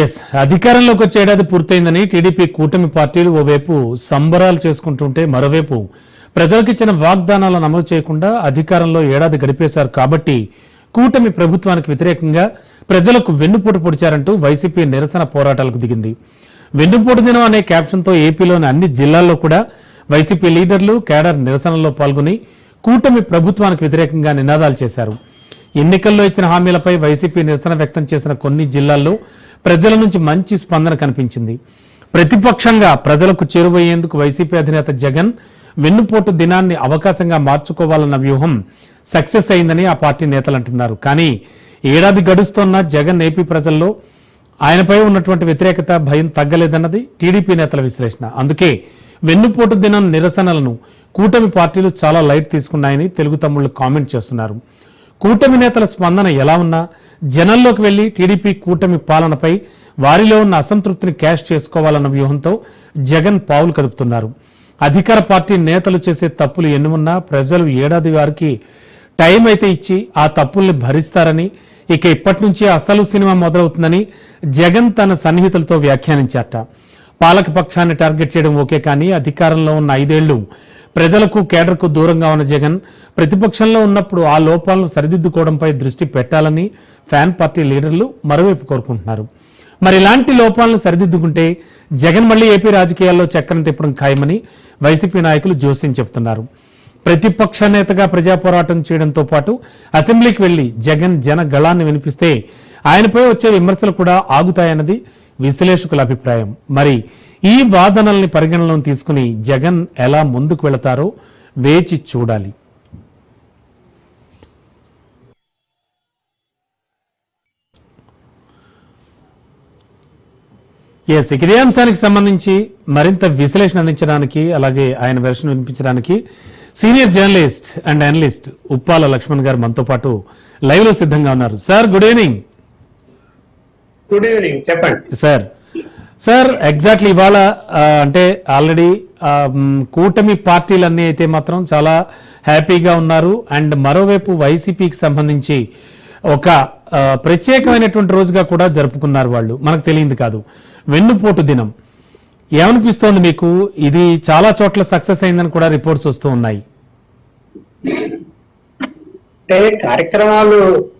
Yes అధికారంలోకి వచ్చే ఏడాది పూర్తయిందని టీడీపీ కూటమి పార్టీలు ఓవైపు సంబరాలు చేసుకుంటుంటే మరోవైపు ప్రజలకు ఇచ్చిన వాగ్దానాలను అమలు చేయకుండా అధికారంలో ఏడాది గడిపేశారు కాబట్టి కూటమి ప్రభుత్వానికి వ్యతిరేకంగా ప్రజలకు వెన్నుపోటు పొడిచారంటూ వైసీపీ నిరసన పోరాటాలకు దిగింది. వెన్నుపోటు దినం అనే క్యాప్షన్తో ఏపీలోని అన్ని జిల్లాల్లో కూడా వైసీపీ లీడర్లు కేడర్ నిరసనలో పాల్గొని కూటమి ప్రభుత్వానికి వ్యతిరేకంగా నినాదాలు చేశారు. ఎన్నికల్లో ఇచ్చిన హామీలపై వైసీపీ నిరసన వ్యక్తం చేసిన కొన్ని జిల్లాల్లో ప్రజల నుంచి మంచి స్పందన కనిపించింది. ప్రతిపక్షంగా ప్రజలకు చేరువయ్యేందుకు వైసీపీ అధినేత జగన్ వెన్నుపోటు దినాన్ని అవకాశంగా మార్చుకోవాలన్న వ్యూహం సక్సెస్ అయిందని ఆ పార్టీ నేతలు అంటున్నారు. కానీ ఏడాది గడుస్తోన్న జగన్ ఏపీ ప్రజల్లో ఆయనపై ఉన్నటువంటి వ్యతిరేకత భయం తగ్గలేదన్నది టీడీపీ నేతల విశ్లేషణ. అందుకే వెన్నుపోటు దినం నిరసనలను కూటమి పార్టీలు చాలా లైట్ తీసుకున్నాయని తెలుగు తమ్ముళ్ళు కామెంట్ చేస్తున్నారు. కూటమి నేతల స్పందన ఎలా ఉన్నా జనంలోకి వెళ్ళి టీడీపీ కూటమి పాలనపై వారిలో ఉన్న అసంతృప్తిని క్యాష్ చేసుకోవాలన్న వ్యూహంతో జగన్ పావులు కదుపుతున్నారు. అధికార పార్టీ నేతలు చేసే తప్పులు ఎన్ని ఉన్నా ప్రజలు ఏడాది వారికి టైం అయితే ఇచ్చి ఆ తప్పుల్ని భరిస్తారని ఇక ఇప్పటి నుంచి అసలు సినిమా మొదలవుతుందని జగన్ తన సన్నిహితులతో వ్యాఖ్యానించారట. పాలక పక్షాన్ని టార్గెట్ చేయడం ఓకే కానీ అధికారంలో ఉన్న ఐదేళ్ళు ప్రజలకు కేడర్కు దూరంగా ఉన్న జగన్ ప్రతిపక్షంలో ఉన్నప్పుడు ఆ లోపాలను సరిదిద్దుకోవడంపై దృష్టి పెట్టాలని ఫ్యాన్ పార్టీ లీడర్లు మరోవైపు కోరుకుంటున్నారు. మరి ఇలాంటి లోపాలను సరిదిద్దుకుంటే జగన్ మళ్ళీ ఏపీ రాజకీయాల్లో చక్రం తిప్పడం ఖాయమని వైసీపీ నాయకులు జోస్యం చెబుతున్నారు. ప్రతిపక్ష నేతగా ప్రజా పోరాటం చేయడంతో పాటు అసెంబ్లీకి వెళ్ళి జగన్ జన గళాన్ని వినిపిస్తే ఆయనపై వచ్చే విమర్శలు కూడా ఆగుతాయన్నది విశ్లేషకుల అభిప్రాయం. మరి ఈ వాదనల్ని పరిగణనలోకి తీసుకుని జగన్ ఎలా ముందుకు వెళతారో వేచి చూడాలి. ఎస్ ఇక ఇదే అంశానికి సంబంధించి మరింత విశ్లేషణ అందించడానికి అలాగే ఆయన వెర్షన్ వినిపించడానికి senior journalist and analyst Uppala Laxman గారు మనతో పాటు లైవ్లో సిద్ధంగా ఉన్నారు. Sir good evening good evening. చెప్పండి. సార్ సార్ ఎగ్జాక్ట్లీ ఇవాళ అంటే ఆల్రెడీ కూటమి పార్టీలన్నీ అయితే మాత్రం చాలా హ్యాపీగా ఉన్నారు. అండ్ మరోవైపు వైసీపీకి సంబంధించి ఒక ప్రత్యేకమైనటువంటి రోజుగా కూడా జరుపుకున్నారు వాళ్ళు. మనకు తెలియంది కాదు. వెన్నుపోటు దినం. ఏమనిపిస్తోంది మీకు? ఇది చాలా చోట్ల సక్సెస్ అయిందని కూడా రిపోర్ట్స్ వస్తూ ఉన్నాయి. అంటే కార్యక్రమాలు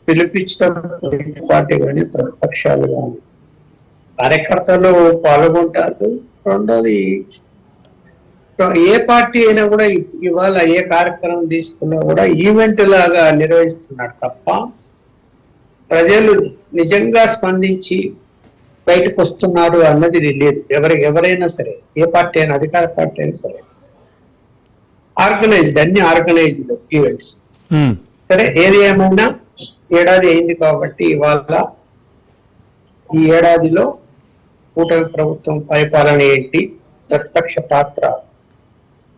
పిలిపించడం పొలిటికల్ పార్టీ కానీ ప్రతిపక్షాలు కానీ కార్యకర్తలు పాల్గొంటారు. రెండోది ఏ పార్టీ అయినా కూడా ఇవాళ ఏ కార్యక్రమం తీసుకున్నా కూడా ఈవెంట్ లాగా నిర్వహిస్తున్నాడు తప్ప ప్రజలు నిజంగా స్పందించి బయటకు వస్తున్నారు అన్నది లేదు. ఎవరి ఎవరైనా సరే ఏ పార్టీ అయినా అధికార పార్టీ అయినా సరే. ఆర్గనైజ్డ్ అన్ని ఆర్గనైజ్డ్ ఈవెంట్స్. సరే ఏది ఏమైనా ఏడాది అయింది కాబట్టి ఇవాళ ఈ ఏడాదిలో కూటమి ప్రభుత్వం పరిపాలన ఏంటి? ప్రతిపక్ష పాత్ర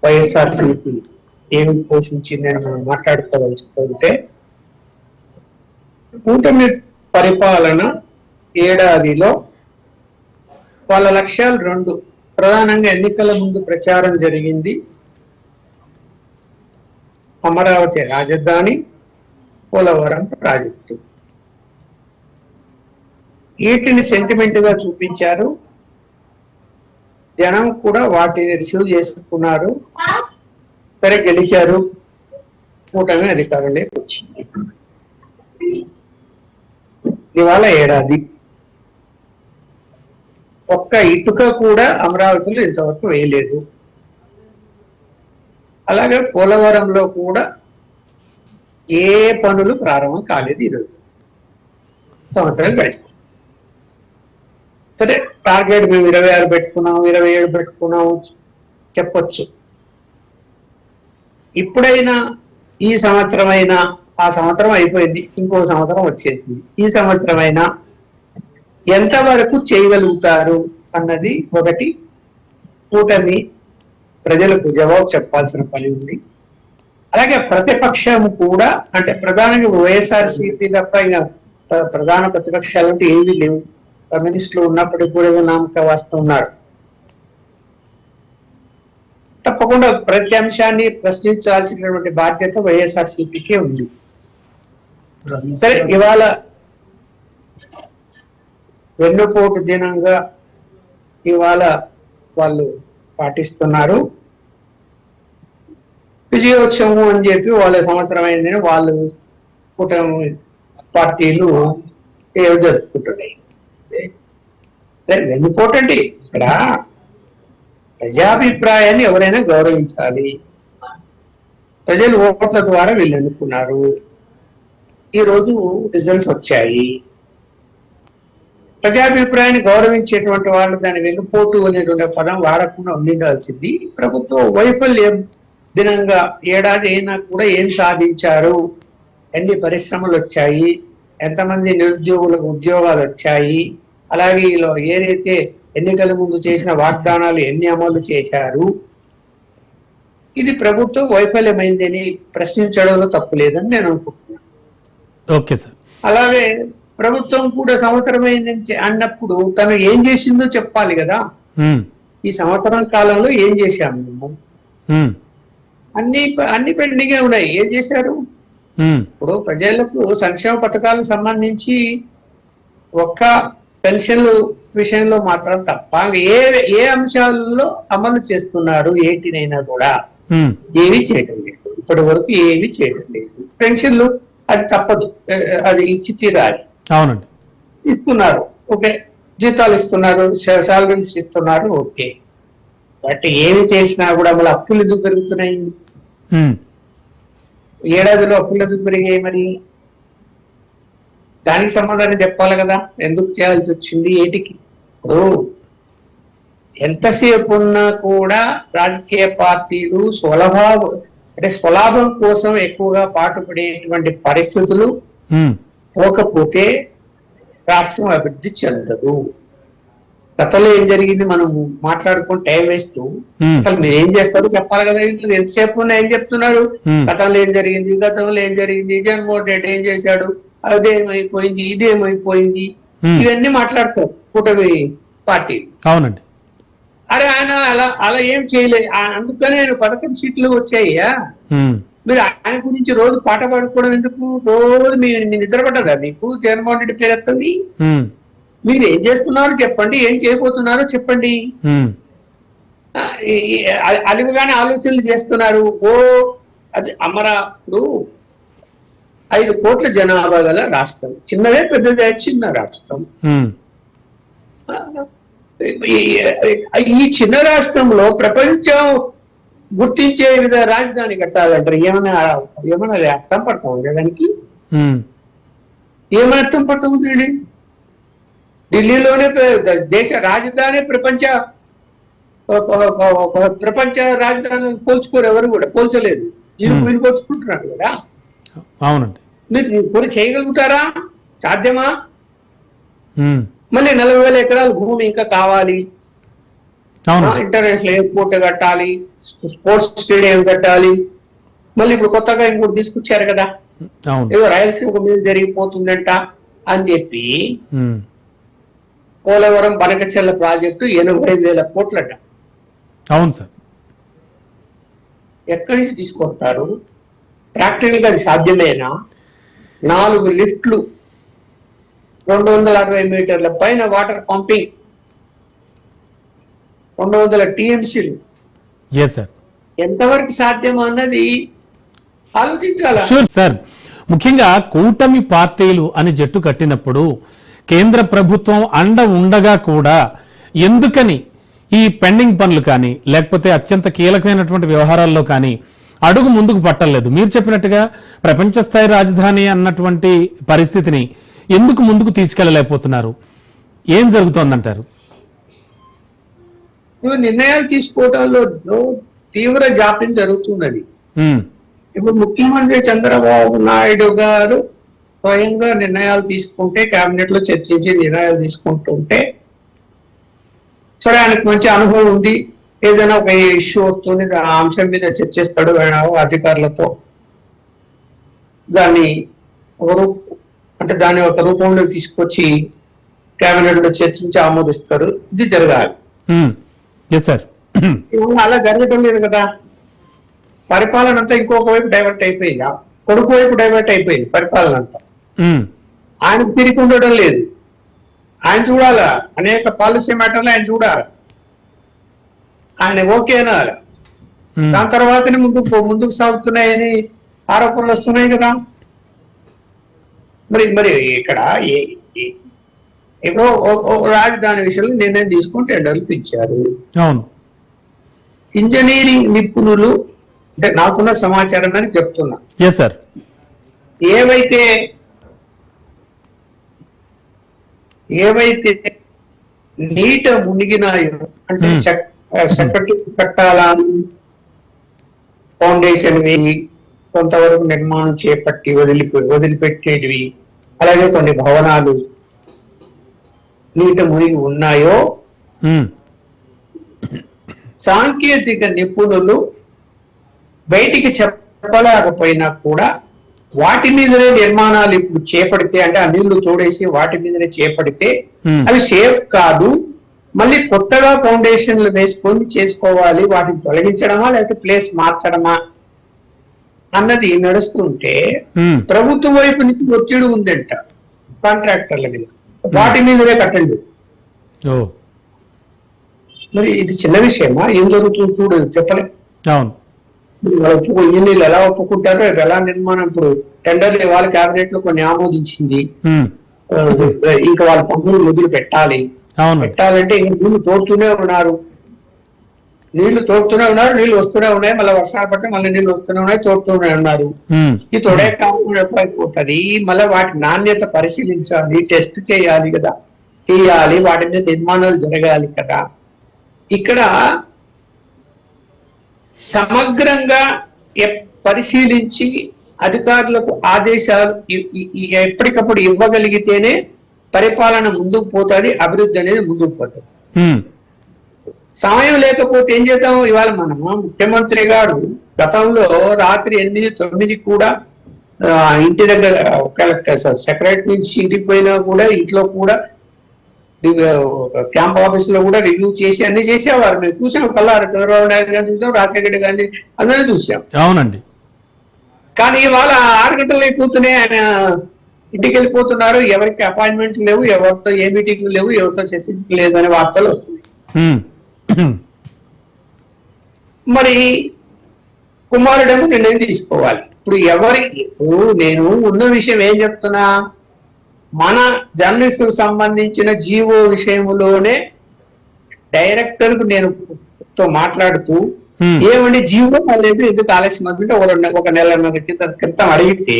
వైఎస్ఆర్సీపీ ఏమి పోషించిందని మనం మాట్లాడుకోదలుచుకుంటే కూటమి పరిపాలన ఏడాదిలో వాళ్ళ లక్ష్యాలు రెండు. ప్రధానంగా ఎన్నికల ముందు ప్రచారం జరిగింది అమరావతి రాజధాని పోలవరం ప్రాజెక్టు. వీటిని సెంటిమెంట్గా చూపించారు. జనం కూడా వాటిని రిసీవ్ చేసుకున్నారు. సరే గెలిచారు. కూటమి అధికారంలోకి వచ్చింది. ఇవాళ ఏడాది. ఒక్క ఇటుక కూడా అమరావతిలో ఇంతవరకు వేయలేదు. అలాగే పోలవరంలో కూడా ఏ పనులు ప్రారంభం కాలేదు ఈరోజు సంవత్సరం గడిచిపోయి సరే టార్గెట్ మేము ఇరవై ఆరు పెట్టుకున్నాం ఇరవై ఏడు పెట్టుకున్నాం చెప్పొచ్చు. ఇప్పుడైనా ఈ సంవత్సరం అయినా ఆ సంవత్సరం అయిపోయింది ఇంకో సంవత్సరం వచ్చేసింది. ఈ సంవత్సరం అయినా ఎంతవరకు చేయగలుగుతారు అన్నది ఒకటి కూటమి ప్రజలకు జవాబు చెప్పాల్సిన పని ఉంది. అలాగే ప్రతిపక్షము కూడా అంటే ప్రధానంగా వైఎస్ఆర్సీపీ తప్ప ఇక ప్రధాన ప్రతిపక్షాలు అంటే ఏవి లేవు. కమ్యూనిస్టులు ఉన్నప్పటికీ కూడా నామక వాస్తవం తప్పకుండా ప్రతి అంశాన్ని ప్రశ్నించాల్సినటువంటి బాధ్యత వైఎస్ఆర్ సిపికే ఉంది. సరే ఇవాళ వెన్నుపోటు దినంగా ఇవాళ వాళ్ళు పాటిస్తున్నారు. విజయోత్సవం అని చెప్పి వాళ్ళ సంవత్సరం అయిందని వాళ్ళు కూటమి పార్టీలు ఏవో జరుపుకుంటున్నాయి. సరే, ఇక్కడ ప్రజాభిప్రాయాన్ని ఎవరైనా గౌరవించాలి. ప్రజలు ఓట్ల ద్వారా వీళ్ళు ఎన్నుకున్నారు. ఈ రోజు రిజల్ట్స్ వచ్చాయి. ప్రజాభిప్రాయాన్ని గౌరవించేటువంటి వాళ్ళు దాని వెన్నుపోటు అనేటువంటి పదం వాడకుండా ఉండాల్సింది ప్రభుత్వం వైఫల్యం దినంగా ఏడాది అయినా కూడా ఏం సాధించారు? ఎన్ని పరిశ్రమలు వచ్చాయి? ఎంతమంది నిరుద్యోగులకు ఉద్యోగాలు వచ్చాయి? అలాగే ఇలా ఏదైతే ఎన్నికల ముందు చేసిన వాగ్దానాలు ఎన్ని అమలు చేశారు? ఇది ప్రభుత్వం వైఫల్యమైందని ప్రశ్నించడంలో తప్పు లేదని నేను అనుకుంటున్నాను ఓకే సార్. అలాగే ప్రభుత్వం కూడా సంవత్సరమైందని అన్నప్పుడు తను ఏం చేసిందో చెప్పాలి కదా? ఈ సంవత్సరం కాలంలో ఏం చేశాము? మేము అన్ని అన్ని పెండింగే ఉన్నాయి. ఏం చేశారు? ఇప్పుడు ప్రజలకు సంక్షేమ పథకాలకు సంబంధించి ఒక్క పెన్షన్లు విషయంలో మాత్రం తప్ప ఏ ఏ అంశాలలో అమలు చేస్తున్నారు ఏంటినైనా కూడా ఏమీ చేయడం లేదు. ఇప్పటి వరకు ఏమీ చేయడం లేదు. పెన్షన్లు అది తప్పదు. అది ఇచ్చి తీరాలి. అవునండి. ఇస్తున్నారు. ఓకే. జీతాలు ఇస్తున్నారు. శాలరీస్ ఇస్తున్నారు. ఓకే. బట్ ఏమి చేసినా కూడా మళ్ళీ అప్పులు ఎందుకు పెరుగుతున్నాయి? ఏడాదిలో అప్పులు ఎందుకు పెరిగాయి మరి? దానికి సమాధానం చెప్పాలి కదా. ఎందుకు చేయాల్సి వచ్చింది? ఏటికి? ఇప్పుడు ఎంతసేపు ఉన్నా కూడా రాజకీయ పార్టీలు స్వలభావ అంటే స్వలాభం కోసం ఎక్కువగా పాటుపడేటువంటి పరిస్థితులు ఉమ్, పోకపోతే రాష్ట్రం అభివృద్ధి చెందదు. గతంలో ఏం జరిగింది? మనం మాట్లాడుకుని టైం వేస్తూ ఉమ్, అసలు మీరు ఏం చేస్తారు? చెప్పాలి కదా ఎంతసేపు ఉన్నా ఏం చెప్తున్నారు? ఉమ్, గతంలో ఏం జరిగింది? గతంలో ఏం జరిగింది? జగన్మోహన్ రెడ్డి ఏం చేశాడు? అదేమైపోయింది? ఇదేమైపోయింది. ఇవన్నీ మాట్లాడతారు కూటమి పార్టీ. అవునండి. అరే ఆయన అలా అలా ఏం చేయలేదు అందుకనే ఆయన పదకొండు సీట్లు వచ్చాయ్యా. మీరు ఆయన గురించి రోజు పాట పాడుకోవడం ఎందుకు? రోజు మీ నిద్ర పడ్డదా మీకు జగన్మోహన్ రెడ్డి పేరు ఉమ్, మీరు ఏం చేస్తున్నారో? చెప్పండి. ఏం చేయబోతున్నారో చెప్పండి. అలివిగానే ఆలోచనలు చేస్తున్నారు. ఓ అది అమరాప్పుడు ఐదు కోట్ల జనాభా గల రాష్ట్రం. చిన్నదే పెద్దదే చిన్న రాష్ట్రం. ఈ- చిన్న రాష్ట్రంలో ప్రపంచం గుర్తించే విధ రాజధాని కట్టాలంటారు. ఏమైనా ఏమైనా అర్థం పడతాం దానికి ఏమైనా అర్థం పడుతుంది ఢిల్లీలోనే దేశ రాజధాని ప్రపంచ ప్రపంచ రాజధాని పోల్చుకోరు ఎవరు కూడా పోల్చలేదు. వీళ్ళు. వీళ్ళు పోల్చుకుంటున్నారు కదా? అవునండి. మీరు చేయగలుగుతారా? సాధ్యమా? మళ్ళీ నలభై వేల ఎకరాల భూమి ఇంకా కావాలి. అవును. ఇంటర్నేషనల్ ఎయిర్పోర్ట్ కట్టాలి స్పోర్ట్స్ స్టేడియం కట్టాలి. మళ్ళీ ఇప్పుడు కొత్తగా ఇంకోటి తీసుకొచ్చారు కదా. ఏదో రాయలసీమ మీద జరిగిపోతుందంట అని చెప్పి పోలవరం బనకచెల్ల ప్రాజెక్టు ఎనభై వేల కోట్లట. అవును సార్. ఎక్కడి నుంచి తీసుకొస్తారు? ప్రాక్టికల్గా అది సాధ్యమేనా? నాలుగు లిఫ్ట్లు రెండు వందల అరవై మీటర్ల పైన వాటర్ పంపింగ్. రెండు వందల టీఎంసీలు ఎంతవరకు సాధ్యం అన్నది ఆలోచించాలా? సార్ ముఖ్యంగా కూటమి పార్టీలు అని జట్టు కట్టినప్పుడు కేంద్ర ప్రభుత్వం అండ ఉండగా కూడా ఎందుకని ఈ పెండింగ్ పనులు కానీ లేకపోతే అత్యంత కీలకమైనటువంటి వ్యవహారాల్లో కానీ అడుగు ముందుకు పట్టలేదు. మీరు చెప్పినట్టుగా ప్రపంచ స్థాయి రాజధాని అన్నటువంటి పరిస్థితిని ఎందుకు ముందుకు తీసుకెళ్ళలేకపోతున్నారు? ఏం జరుగుతోందంటారు? ఇప్పుడు నిర్ణయాలు తీసుకోవడంలో తీవ్ర జాప్యం జరుగుతున్నది. ఇప్పుడు ముఖ్యమంత్రి చంద్రబాబు నాయుడు గారు స్వయంగా నిర్ణయాలు తీసుకుంటే కేబినెట్లో చర్చించి నిర్ణయాలు తీసుకుంటుంటే సరే ఆయనకు మంచి అనుభవం ఉంది. ఏదైనా ఒక ఇష్యూ వస్తుంది ఆ అంశం మీద చర్చిస్తాడు ఆయన అధికారులతో. దాన్ని ఒక అంటే దాన్ని ఒక రూపంలో తీసుకొచ్చి కేబినెట్లో చర్చించి ఆమోదిస్తారు ఇది జరగాలి. అలా జరగటం లేదు కదా. పరిపాలన అంతా ఇంకొక వైపు డైవర్ట్ అయిపోయింది? కొడుకు వైపు డైవర్ట్ అయిపోయింది పరిపాలన అంతా. ఆయనకు తిరిగి ఉండడం లేదు. ఆయన చూడాలా? అనేక పాలసీ మ్యాటర్లు ఆయన చూడాలి? ఆయన ఓకే అనాలి? దాని తర్వాతనే ముందుకు ముందుకు సాగుతున్నాయని ఆరోపణలు వస్తున్నాయి కదా. మరి మరి ఇక్కడ ఓ రాజధాని విషయంలో నిర్ణయం తీసుకుని టెండర్లు పిలిచారు. ఇంజనీరింగ్ నిపుణులు అంటే నాకున్న సమాచారం అని చెప్తున్నా ఏవైతే ఏవైతే నీట మునిగినాయో అంటే. సెక్- సెక్రటరీ కట్టాలని ఫౌండేషన్ వేయి కొంతవరకు నిర్మాణం చేపట్టి వదిలిపోయి వదిలిపెట్టేటివి అలాగే కొన్ని భవనాలు నీట మునిగి ఉన్నాయో సాంకేతిక నిపుణులు బయటికి చెప్పలేకపోయినా కూడా వాటి మీదనే నిర్మాణాలు ఇప్పుడు చేపడితే అంటే ఆ నీళ్ళు తోడేసి వాటి మీదనే చేపడితే అవి సేఫ్ కాదు. మళ్ళీ కొత్తగా ఫౌండేషన్లు వేసుకొని చేసుకోవాలి. వాటిని తొలగించడమా లేకపోతే ప్లేస్ మార్చడమా అన్నది నడుస్తుంటే ప్రభుత్వ వైపు నుంచి ఒత్తిడి ఉందంట కాంట్రాక్టర్ల మీద. వాటి మీదనే కట్టండి. మరి ఇది చిన్న విషయమా? ఏం జరుగుతుంది చూడు చెప్పలే. అవును. ఒప్పుకో ఎలా ఒప్పుకుంటారో రేపు ఎలా నిర్మాణం? ఇప్పుడు టెండర్లు ఇవాళ కేబినెట్లో కొన్ని ఆమోదించింది. ఇంకా వాళ్ళ పనులు మొదలు పెట్టాలి. పెట్టాలంటే ఇంక నీళ్ళు తోడుతూనే ఉన్నారు. నీళ్ళు తోడుతూనే ఉన్నారు నీళ్ళు వస్తూనే ఉన్నాయి. మళ్ళీ వర్షాలు పట్టి మళ్ళీ నీళ్ళు వస్తూనే ఉన్నాయి తోడుతూనే ఉన్నారు. ఈ తొడే కాకుండా ఎప్పుడైపోతుంది మళ్ళీ వాటి నాణ్యత పరిశీలించాలి టెస్ట్ చేయాలి కదా. చేయాలి వాటి మీద నిర్మాణాలు జరగాలి కదా. ఇక్కడ సమగ్రంగా పరిశీలించి అధికారులకు ఆదేశాలు ఎప్పటికప్పుడు ఇవ్వగలిగితేనే పరిపాలన ముందుకు పోతుంది అభివృద్ధి అనేది ముందుకు పోతుంది. సమయం లేకపోతే ఏం చేద్దాం? ఇవాళ మనం ముఖ్యమంత్రి గారు గతంలో రాత్రి ఎనిమిది తొమ్మిది కూడా ఇంటి దగ్గర ఒక సెక్రటరీ నుంచి ఇంటికి పోయినా కూడా ఇంట్లో కూడా క్యాంప్ ఆఫీస్లో కూడా రివ్యూ చేసి అన్ని చేసేవారు. మేము చూసాం కల్లారు చంద్రబాబు నాయుడు గారిని చూసాం రాజశేఖర గారిని అందరినీ చూసాం. అవునండి. కానీ ఇవాళ ఆరు గంటలు అయిపోతూనే ఆయన ఇంటికి వెళ్ళిపోతున్నారు. ఎవరికి అపాయింట్మెంట్ లేవు ఎవరితో ఏ మీటింగ్ లేవు ఎవరితో చర్చించలేదు అనే వార్తలు వస్తున్నాయి. మరి కుమారుడేమో నిర్ణయం తీసుకోవాలి? ఇప్పుడు ఎవరి ఇప్పుడు నేను ఉన్న విషయం ఏం చెప్తున్నా? మన జర్నలిస్ట్ సంబంధించిన జీవో విషయంలోనే డైరెక్టర్కు నేను తో మాట్లాడుతూ. ఏమండి జీవో లేదు ఎందుకు ఆలస్యం అవుతుంటే ఒక నెలన్నర క్రితం క్రితం అడిగితే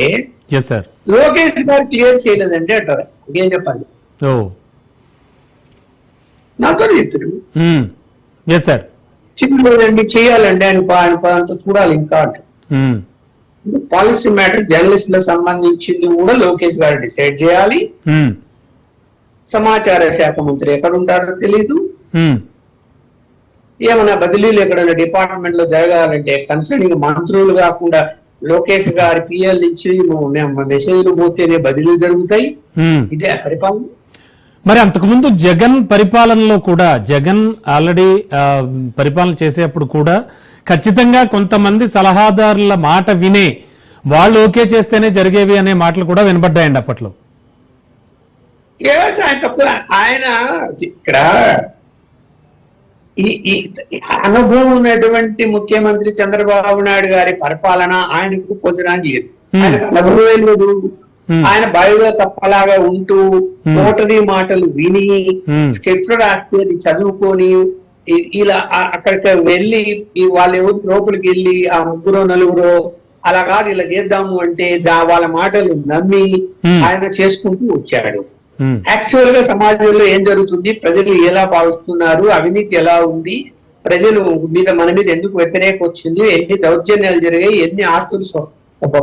లోకేష్ గారు క్లియర్ చేయలేదండి అంటారు. ఏం చెప్పాలి? నాతో చెప్తారు. సార్ చిన్నదండి చేయాలండి ఆయన చూడాలి ఇంకా అంటారు. ఉమ్, పాలసీ మ్యాటర్ జర్నలిస్టులకు సంబంధించింది కూడా లోకేష్ గారు డిసైడ్ చేయాలి. సమాచార శాఖ మంత్రి ఎక్కడ ఉంటారో తెలియదు ఉమ్, ఏమైనా బదిలీలు ఎక్కడైనా డిపార్ట్మెంట్లో జరగాలంటే కన్సర్నింగ్ మంత్రులు కాకుండా లోకేష్ గారి పిఎల్ నుంచి మెసేజ్లు పోతేనే బదిలీలు జరుగుతాయి. ఇదే పరిపాలన. మరి అంతకుముందు జగన్ పరిపాలనలో కూడా జగన్ ఆల్రెడీ పరిపాలన చేసేప్పుడు కూడా ఖచ్చితంగా కొంతమంది సలహాదారుల మాట వినే వాళ్ళు ఓకే చేస్తేనే జరిగేవి అనే మాటలు కూడా వినబడ్డాయండి అప్పట్లో ఆయన ఇక్కడ ఈ అనుభవం ఉన్నటువంటి ముఖ్యమంత్రి చంద్రబాబు నాయుడు గారి పరిపాలన ఆయనకు పొందడానికి లేదు. ఆయనకు లేదు. ఆయన బయలుగా తప్పలాగా ఉంటూ. ఓటరీ మాటలు విని. స్క్రిప్ట్ రాస్తే చదువుకొని ఇలా అక్కడికి వెళ్ళి వాళ్ళు ఎవరు లోపలికి వెళ్ళి ఆ ముగ్గురు నలుగురు అలా కాదు ఇలా చేద్దాము అంటే దా వాళ్ళ మాటలు నమ్మి. ఆయన చేసుకుంటూ వచ్చాడు. యాక్చువల్గా సమాజంలో ఏం జరుగుతుంది? ప్రజలు ఎలా భావిస్తున్నారు? అవినీతి ఎలా ఉంది? ప్రజలు మీద మన మీద ఎందుకు వ్యతిరేక వచ్చింది? ఎన్ని దౌర్జన్యాలు జరిగాయి? ఎన్ని ఆస్తులు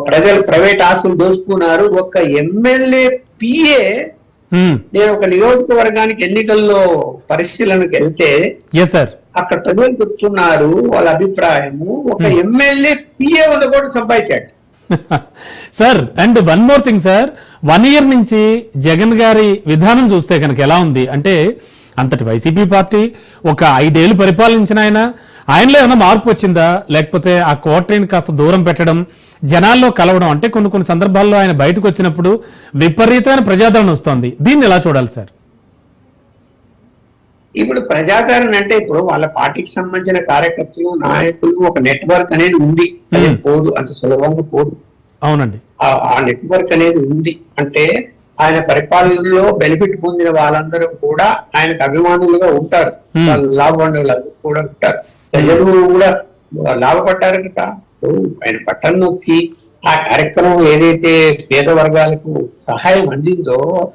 ప్రజలు ప్రైవేట్ ఆస్తులు దోచుకున్నారు? ఒక ఎమ్మెల్యే పిఏ నేను ఒక నియోజకవర్గానికి ఎన్నికల్లో పరిశీలనకు వెళ్తే అక్కడ ప్రజలు చెప్తున్నారు వాళ్ళ అభిప్రాయము. ఒక ఎమ్మెల్యే పిఏ వద్ద కూడా సంపాదించాడు. Sir and one more thing sir one year నుంచి జగన్ గారి విధానం చూస్తే కనుక ఎలా ఉంది? అంటే అంతటి వైసీపీ పార్టీ ఒక ఐదేళ్ళు పరిపాలించిన ఆయన ఆయనలో ఏమైనా మార్పు వచ్చిందా? లేకపోతే ఆ కోటరీని కాస్త దూరం పెట్టడం జనాల్లో కలవడం అంటే కొన్ని కొన్ని సందర్భాల్లో ఆయన బయటకు వచ్చినప్పుడు విపరీతమైన ప్రజాదరణ వస్తోంది. దీన్ని ఎలా చూడాలి సార్? ఇప్పుడు ప్రజాదరణ అంటే ఇప్పుడు వాళ్ళ పార్టీకి సంబంధించిన కార్యకర్తలు నాయకులు ఒక నెట్వర్క్ అనేది ఉంది. పోదు అంత సులభంగా పోదు. అవునండి. ఆ- నెట్వర్క్ అనేది ఉంది. అంటే ఆయన పరిపాలనలో బెనిఫిట్ పొందిన వాళ్ళందరూ కూడా ఆయనకు అభిమానులుగా ఉంటారు. వాళ్ళ లాభబంధువులు కూడా ఉంటారు. ప్రజలు కూడా లాభపడ్డారు కదా ఆయన పట్టణ నొక్కి ఆ కార్యక్రమం ఏదైతే పేద వర్గాలకు సహాయం అందిందో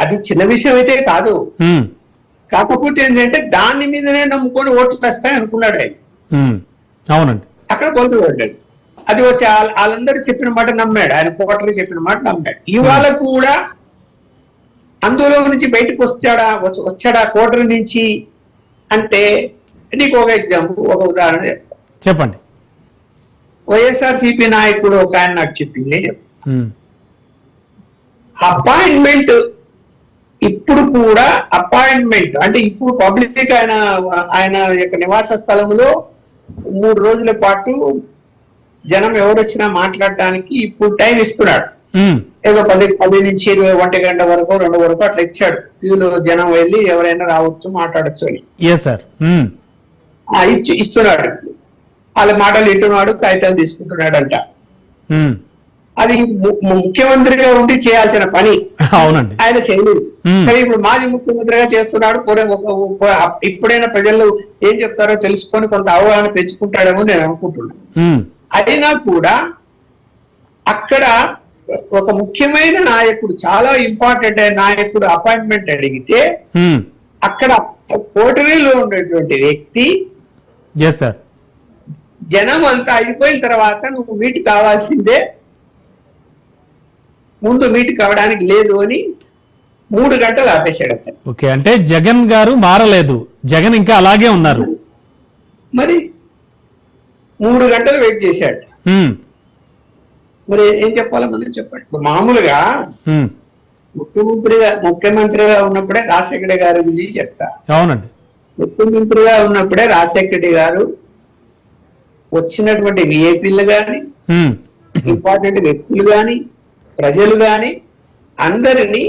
అది చిన్న విషయం అయితే కాదు. కాకపోతే ఏంటంటే దాని మీదనే నమ్ముకొని ఓట్లు తెస్తాయి అనుకున్నాడు ఆయన. అవునండి. అక్కడ పడ్డాడు. అది వచ్చి వాళ్ళ- వాళ్ళందరూ చెప్పిన మాట నమ్మాడు. ఆయన కోటరీ చెప్పిన మాట నమ్మాడు. ఇవాళ కూడా అందులో నుంచి బయటకు వచ్చాడా వచ్చ- వచ్చాడా కోటరీ నుంచి అంటే నీకు ఒక ఎగ్జాంపుల్ ఒక ఉదాహరణ చెప్తా. చెప్పండి. వైఎస్ఆర్ సిపి నాయకుడు ఒక ఆయన నాకు చెప్పింది. అపాయింట్మెంట్ ఇప్పుడు కూడా అపాయింట్మెంట్ అంటే ఇప్పుడు పబ్లిక్ ఆయన ఆయన యొక్క నివాస స్థలంలో మూడు రోజుల పాటు జనం ఎవరొచ్చినా మాట్లాడడానికి ఇప్పుడు టైం ఇస్తున్నాడు. ఏదో పది పది నుంచి ఇరవై ఒంటి గంట వరకు రెండు వరకు అట్లా ఇచ్చాడు. క్యూలో జనం వెళ్ళి ఎవరైనా రావచ్చు మాట్లాడచ్చు అని. సార్ ఇచ్చి ఇస్తున్నాడు. వాళ్ళ మాటలు వింటున్నాడు కాగితాలు తీసుకుంటున్నాడంట. ఉమ్, అది ముఖ్యమంత్రిగా ఉండి చేయాల్సిన పని. అవునండి. ఆయన చేయలేదు. సరే ఇప్పుడు మాజీ ముఖ్యమంత్రిగా చేస్తున్నాడు ఇప్పుడైనా ప్రజలు ఏం చెప్తారో తెలుసుకొని కొంత అవగాహన పెంచుకుంటాడేమో నేను అనుకుంటున్నాను అయినా కూడా అక్కడ ఒక ముఖ్యమైన నాయకుడు చాలా ఇంపార్టెంట్ అయిన నాయకుడు అపాయింట్మెంట్ అడిగితే అక్కడ కోటరీలో ఉన్నటువంటి వ్యక్తి జనం అంతా అయిపోయిన తర్వాత నువ్వు మీట్ కావాల్సిందే. ముందు మీట్ కావడానికి లేదు అని మూడు గంటలు ఆపేశాడు అతను. ఓకే అంటే జగన్ గారు మారలేదు. జగన్ ఇంకా అలాగే ఉన్నారు. మరి మూడు గంటలు వెయిట్ చేశాడు. ఉమ్, మరి ఏం చెప్పాలో మనం చెప్పండి. ఇప్పుడు మామూలుగా ఉమ్, ముఖ్యమంత్రిగా ముఖ్యమంత్రిగా ఉన్నప్పుడే రాజశేఖర గారి గురించి చెప్తా. అవునండి. ముఖ్యమంత్రిగా ఉన్నప్పుడే రాజశేఖర గారు వచ్చినటువంటి విఐపీలు కానీ ఇంపార్టెంట్ వ్యక్తులు కానీ ప్రజలు కానీ అందరినీ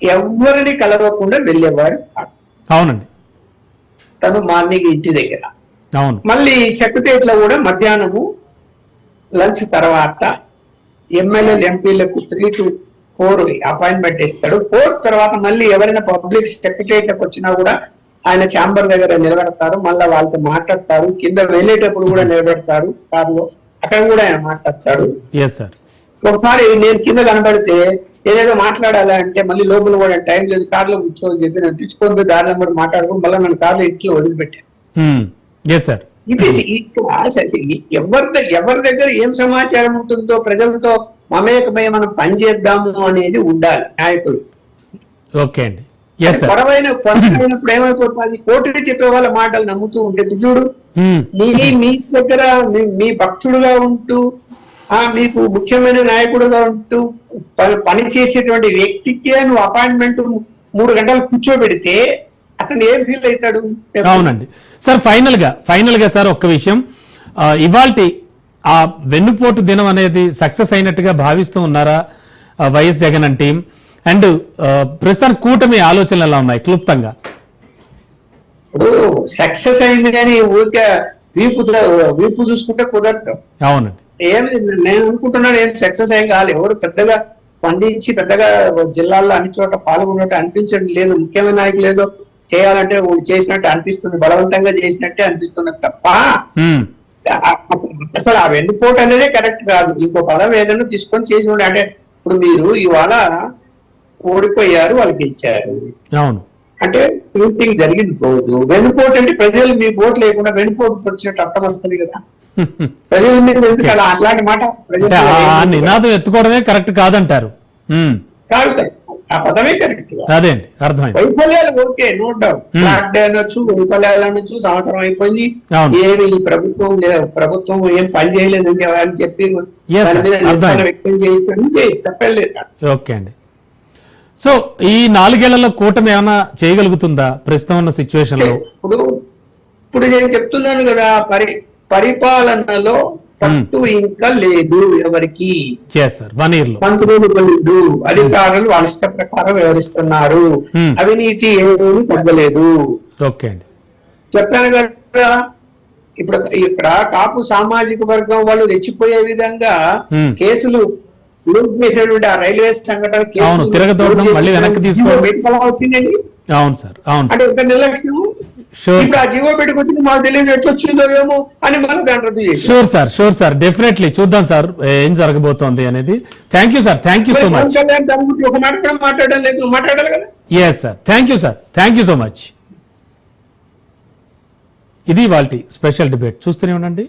ఎవరిని కలవకుండా వెళ్ళేవాడు. అవునండి. తను మార్నింగ్ ఇంటి దగ్గర. అవును. మళ్ళీ సెక్రటరియట్లో కూడా మధ్యాహ్నము లంచ్ తర్వాత ఎమ్మెల్యేలు ఎంపీలకు త్రీ టు ఫోర్ అపాయింట్మెంట్ ఇస్తాడు. ఫోర్ తర్వాత మళ్ళీ ఎవరైనా పబ్లిక్ సెక్రటరియట్కి వచ్చినా కూడా ఆయన ఛాంబర్ దగ్గర నిలబెడతారు మళ్ళీ వాళ్ళతో మాట్లాడతారు కింద వెళ్ళేటప్పుడు కూడా నిలబెడతారు కారులో అక్కడ కూడా ఆయన మాట్లాడతాడు. ఒకసారి నేను కింద కనబడితే ఏదేదో మాట్లాడాలి అంటే మళ్ళీ లోపల కూడా టైం లేదు కార్లో కూర్చోని చెప్పి నన్ను పిచ్చుకొని దారిలో కూడా మాట్లాడుకుని మళ్ళీ నన్ను కార్లో ఇంట్లో వదిలిపెట్టాను సార్ ఇది ఎవరి ఎవరి దగ్గర ఏం సమాచారం ఉంటుందో ప్రజలతో మమేకమై మనం పనిచేద్దాము అనేది ఉండాలి నాయకులు. ఓకే అండి. పొరవైన పొరవైనప్పుడు ఏమైపోతుంది? కోటికి చెప్పే వాళ్ళ మాటలు నమ్ముతూ ఉంటే చూడు నీ మీ దగ్గర మీ- మీ భక్తుడుగా ఉంటూ ఆ మీకు ముఖ్యమైన నాయకుడుగా ఉంటూ పని చేసేటువంటి వ్యక్తికే నువ్వు అపాయింట్మెంట్ మూడు గంటలు కూర్చోబెడితే అతను ఏం ఫీల్ అవుతాడు? అవునండి. సార్ ఫైనల్గా ఫైనల్గా సార్ ఒక్క విషయం. ఇవాల్టి ఆ వెన్నుపోటు దినం అనేది సక్సెస్ అయినట్టుగా భావిస్తూ ఉన్నారా వైఎస్ జగన్ టీం అండ్ ప్రస్తుతానికి కూటమి ఆలోచనలు ఎలా ఉన్నాయి? క్లుప్తంగా. ఇప్పుడు సక్సెస్ అయింది కానీ ఊరికే వీపు వీపు చూసుకుంటే కుదరదు. అవునండి. ఏం నేను అనుకుంటున్నాను ఏం సక్సెస్ ఏం కాదు. ఎవరు పెద్దగా స్పందించి పెద్దగా జిల్లాల్లో అన్ని చోట్ల పాల్గొన్నట్టు అనిపించడం లేదు. ముఖ్యమైన నాయకులు ఏదో చేయాలంటే చేసినట్టు అనిపిస్తుంది బలవంతంగా చేసినట్టే అనిపిస్తున్నది తప్ప అసలు ఆ వెన్నుపోటు అనేదే కరెక్ట్ కాదు. ఇంకో పదం ఏదైనా తీసుకొని చేసి ఉండే అంటే ఇప్పుడు మీరు ఇవాళ ఓడిపోయారు వాళ్ళకి ఇచ్చారు అవును. అంటే ప్రింటింగ్ జరిగింది రోజు. వెన్నుపోటు అంటే ప్రజలు మీ ఓటు లేకుండా వెన్నుపోటు వచ్చినట్టు అర్థం వస్తుంది కదా. ప్రజల మీద ఎందుకు అలా అట్లాంటి మాట? నినాదం ఎత్తుకోవడమే కరెక్ట్ కాదంటారు. కాదు. ఆ పదమే కరెక్ట్ అదే అండి అర్థమైంది. వైఫల్యాలు ఓకే నో డౌట్. అనొచ్చు వైఫల్యాలు అనొచ్చు సంవత్సరం అయిపోయింది. ఏమి ఈ ప్రభుత్వం ప్రభుత్వం ఏం పని చేయలేదు అని చెప్ప- అని దాని. మీద. వ్యక్తం చేయొచ్చు చేయి తప్పలేదు ఓకే అండి. సో ఈ నాలుగేళ్ళలో కూటమి ఏమైనా చేయగలుగుతుందా? ప్రస్తుతం ఉన్న సిచ్యువేషన్లో ఇప్పుడు ఇప్పుడు నేను చెప్తున్నాను కదా పరి పరిపాలనలో పట్టు ఇంకా లేదు ఎవరికి? వన్ ఇయర్లో లేదు అధికారులు వాళ్ళ ఇష్ట ప్రకారం వ్యవహరిస్తున్నారు. Hmm. అవినీతి ఏమీ తగ్గలేదు. ఓకే అండి. చెప్పాను కదా ఇప్పుడు ఇక్కడ కాపు సామాజిక వర్గం వాళ్ళు రెచ్చిపోయే విధంగా. కేసులు లూప్ చేసేటువంటి ఆ రైల్వే సంఘటన అవును, తిరగతోడడం, లూప్ మళ్ళీ వెనక్కి తీసుకోవడం. వచ్చిందండి? అవును సార్ అవును అంటే ఒక నిర్లక్ష్యం షూర్ ఇప్పుడు ఆ జీవో పెట్టుకొచ్చింది మాకు తెలియదు ఎట్లా వచ్చిందో ఏమో అని చేసి sure sir sure sir. Definitely చూద్దాం సార్ ఏం జరగబోతోంది అనేది. Thank you sir thank you so much ఒక మాట కూడా మాట్లాడడం లేదు. మాట్లాడాలి కదా? Yes sir thank you sir thank you so much ఇది వాళ్ళ స్పెషల్ డిబేట్ చూస్తూనే ఉండండి.